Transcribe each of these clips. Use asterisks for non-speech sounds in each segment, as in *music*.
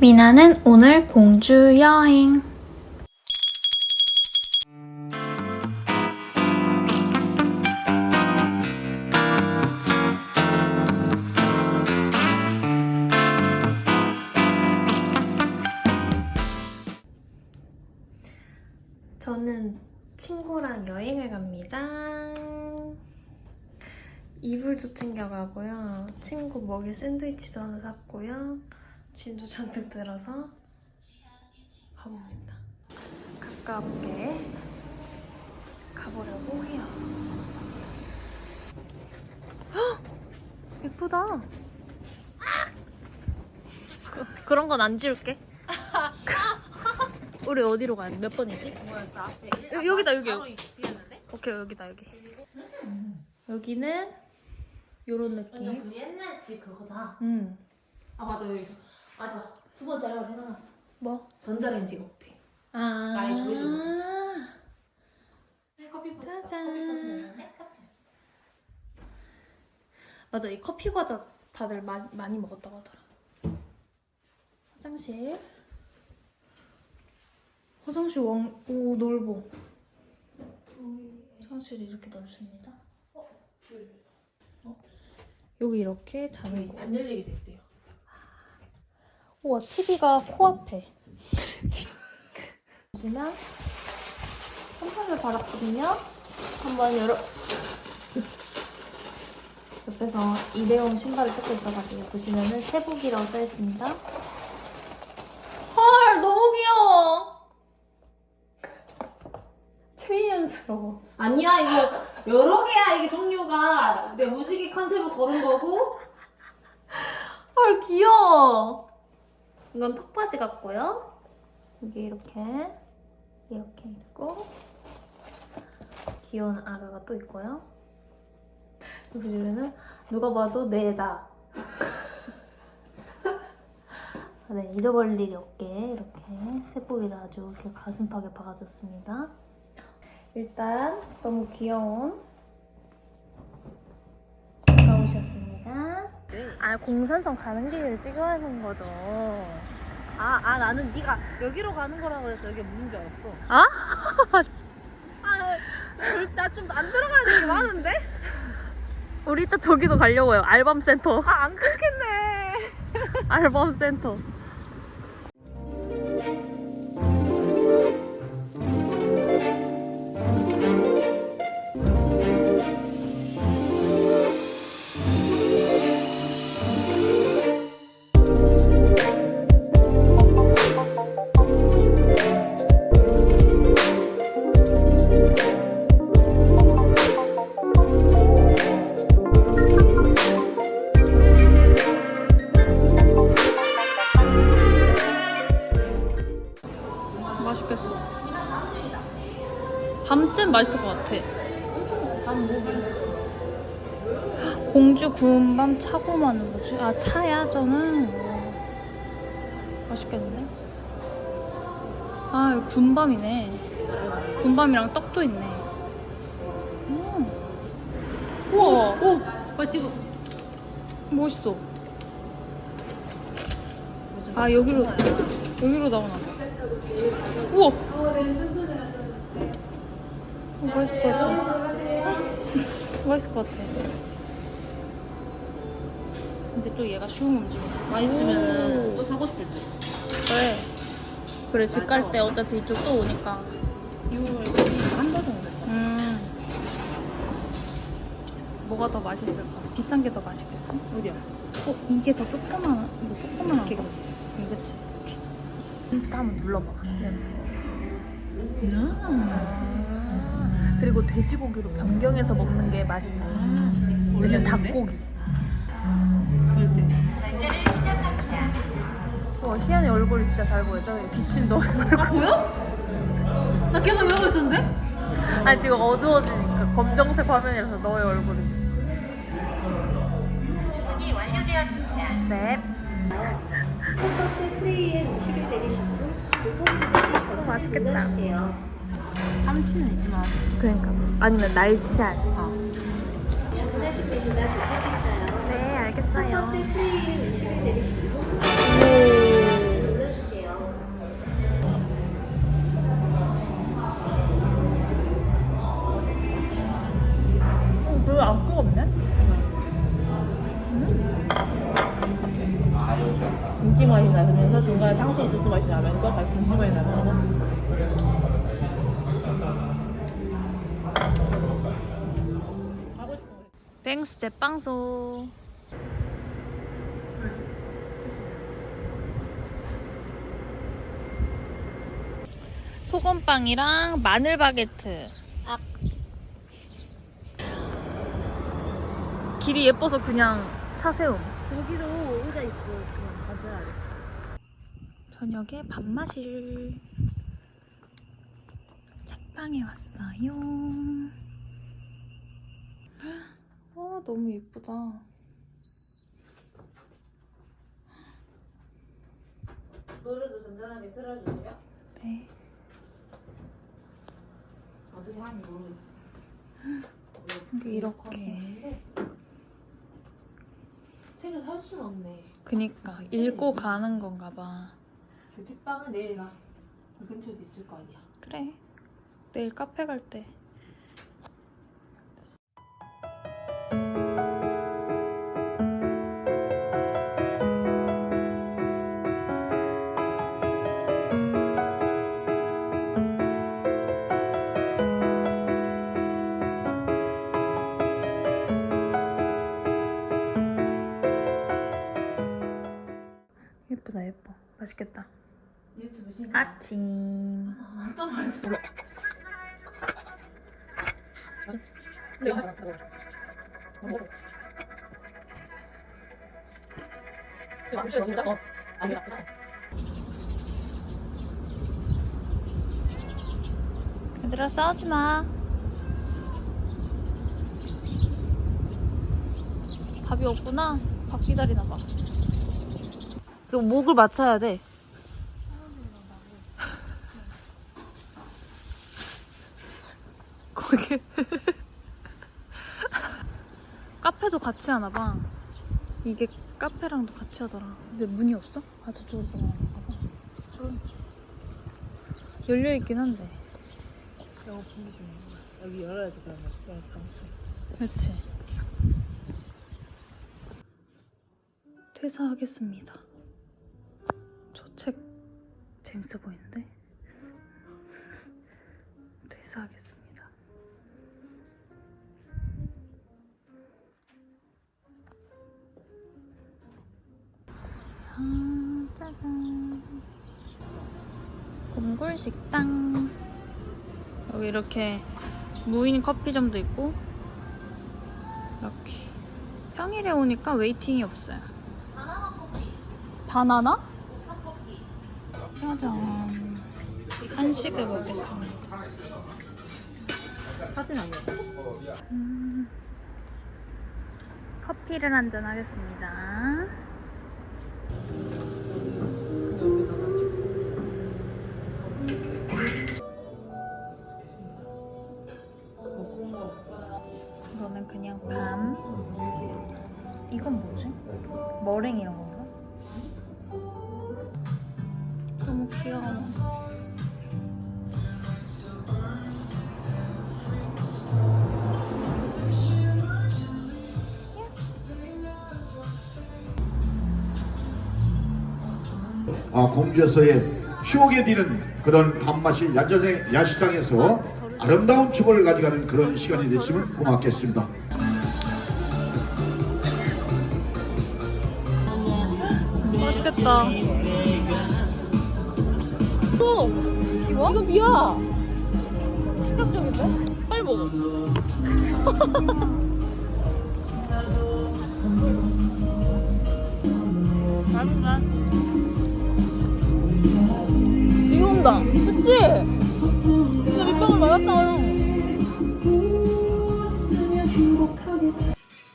미나는 오늘 공주 여행. 저는 친구랑 여행을 갑니다. 이불도 챙겨가고요. 친구 먹일 샌드위치도 하나 샀고요. 짐도 잔뜩 들어서 가봅니다. 가깝게 가보려고 해요. 헉! 예쁘다. 그, 그런 건 안 지울게. *laughs* 우리 어디로 가야 돼? 몇 번이지? 뭐였어? 앞에 여- 여기다, 여기, 바로 비었는데? 오케이 여기다 여기. 여기는 요런 느낌. 그 옛날 집 그거다. 음. 아 맞아 여기 저- 맞아 두 번째 알바 생각났어. 뭐? 전자레인지가 없대. 아. 나의 조리를 커피 짜잔. 커피 커피 없어. 맞아 이 커피 과자 다들 마, 많이 먹었다고 하더라. 화장실. 화장실 왕, 오 넓어. 화장실이 이렇게 넓습니다. 어? 여기 이렇게 자는 거. 안 열리게 됐대요. 우와 TV가 코앞에. 보시면 선풍을 받았거든요. 한번 열어. 옆에서 일회용 신발을 뜯고 있어가지고 보시면은 세복이라고 써있습니다. 헐 너무 귀여워. 체이연스러워. 아니야 이거 여러 개야 이게 종류가 내 무지개 컨셉을 고른 거고 헐 귀여워. 이건 턱바지 같고요. 여기 이렇게 이렇게 있고 귀여운 아가가 또 있고요. 여기 뒤에는 누가 봐도 내다. *laughs* 네, 잃어버릴 일이 없게 이렇게 세복이를 아주 이렇게 가슴팍에 박아줬습니다. 일단 너무 귀여운 아 공산성 가는 길을 찍어야 하는 거죠. 아, 아 나는 네가 여기로 가는 거라고 그래서 여기 문인 줄 알았어. 아? *laughs* 나좀 안 들어가야 되는 게 많은데? 우리 이따 저기도 가려고요. 알밤 센터. 아 안 끊겠네. 알밤 센터. 공주 구운 밤 차고 마는 거지? 아 차야 저는 오. 맛있겠는데? 아 이거 군밤이네 군밤이랑 떡도 있네 음. 우와 오, 봐 지금. 멋있어 아 여기로 여기로 나오나 봐 우와 어, 맛있을 것 같아 맛있을 것 같아 근데 또 얘가 쉬운 움직임이야 맛있으면은 오. 또 사고 싶을 때. 그래. 그래 집 갈 때 어차피 이쪽 또 오니까. 6월 한달 정도. 음. 뭐가 더 맛있을까? 비싼 게 더 맛있겠지? 어디야? 어 이게 더 조그만 이거 조그만한 거. 응, 그치. 일단 한번 눌러봐. 그냥. 그리고 돼지고기로 변경해서 먹는 게 맛있다. 왜냐면 닭고기. 와 희연이 얼굴이 진짜 잘 보여져. 비친 너 얼굴. 아 보여? 나 계속 이러고 있었는데? 아니 지금 어두워지니까 검정색 화면이라서 너의 얼굴이. 주문이 완료되었습니다. 네. 콘서트 프레이에 음식을 내리시고 요금 맛있겠다. 눌러주세요. 참치는 있지만. 그러니까 아니면 날치알. 주문하실 때마다 도착했어요. 네 알겠어요. 콘서트 프레이에 음식을 내리시고 오. 아, 안 뜨겁네? 김치 맛이 나면서 중간에 탕수육 소스 맛이 나면서 같이 김치 맛이 나면서. 땡스 제빵소. 소금빵이랑 마늘 바게트. 아, 길이 예뻐서 그냥 차 세움. 저기도 의자 있어 그냥 가져야 돼 저녁에 밥 마실 책방에 왔어요. 와 너무 예쁘다. 노래도 잔잔하게 틀어주세요 네. 어떻게 하는지 모르겠어 이게 이렇게. 책을 살 수는 없네 그니까 읽고 가는 건가 봐. 그 책방은 내일 가. 그 근처도 있을 거 아니야. 그래. 내일 카페 갈 때. 맛있겠다 유튜브 신고. 아침 아, 또 말해. 얘들아 싸우지 마. 밥이 없구나. 밥 기다리나 봐. 그 목을 맞춰야 돼. 거기 *laughs* 카페도 같이 하나 봐. 이게 카페랑도 같이 하더라. 근데 문이 없어? 아 저쪽으로 들어가나 봐. 열려 있긴 한데. 영어 준비 중이야. 여기 열어야지 그러면. 열었다. 그렇지. 퇴사하겠습니다. 재밌어 보이는데? 퇴사하겠습니다. 아, 짜잔. 곰골 식당. 여기 이렇게 무인 커피점도 있고 이렇게 평일에 오니까 웨이팅이 없어요. 바나나 커피. 바나나? 짜잔. 한식을 먹겠습니다. 사진 아니었어? 음, 커피를 한 잔 하겠습니다. 이거는 그냥 밤. 이건 뭐지? 머랭 이런 건 귀여워. 아, 공주에서의 추억에 드는 그런 밥맛이 야자장 야시장에서 아름다운 추억을 가져가는 그런 시간이 됐으면 고맙겠습니다. 맛있겠다. 또! 비와? 이거 비야! 충격적인데? 빨리 먹어. *laughs* 맛있다. 비 온다. 그치? 근데 밑방울 맞았다.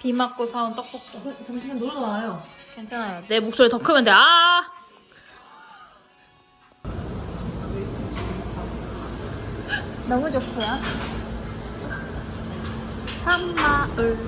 비 맞고 사온 떡볶이. 잠시만 놀러 나와요. 괜찮아요. 내 목소리 더 크면 돼. 아! 너무 좋고요. 한마을.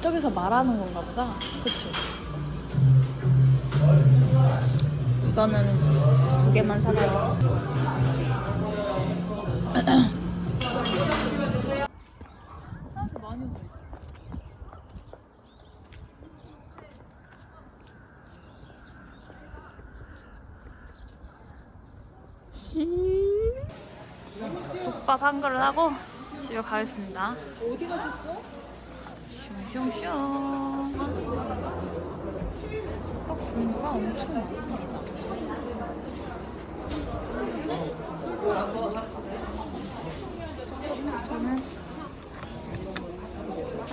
저기서 말하는 건가 보다. 그치? 이거는 두 개만 사가요. 씨. *clears throat* 밥 한 그릇 하고 집에 가겠습니다. 어디 가셨어? 슝슝슝. 떡 종류가 엄청 많습니다. 저는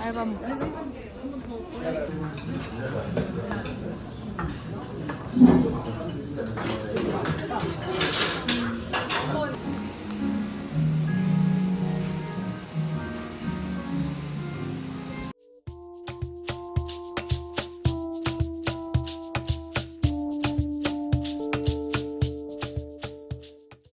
알밥 먹겠습니다.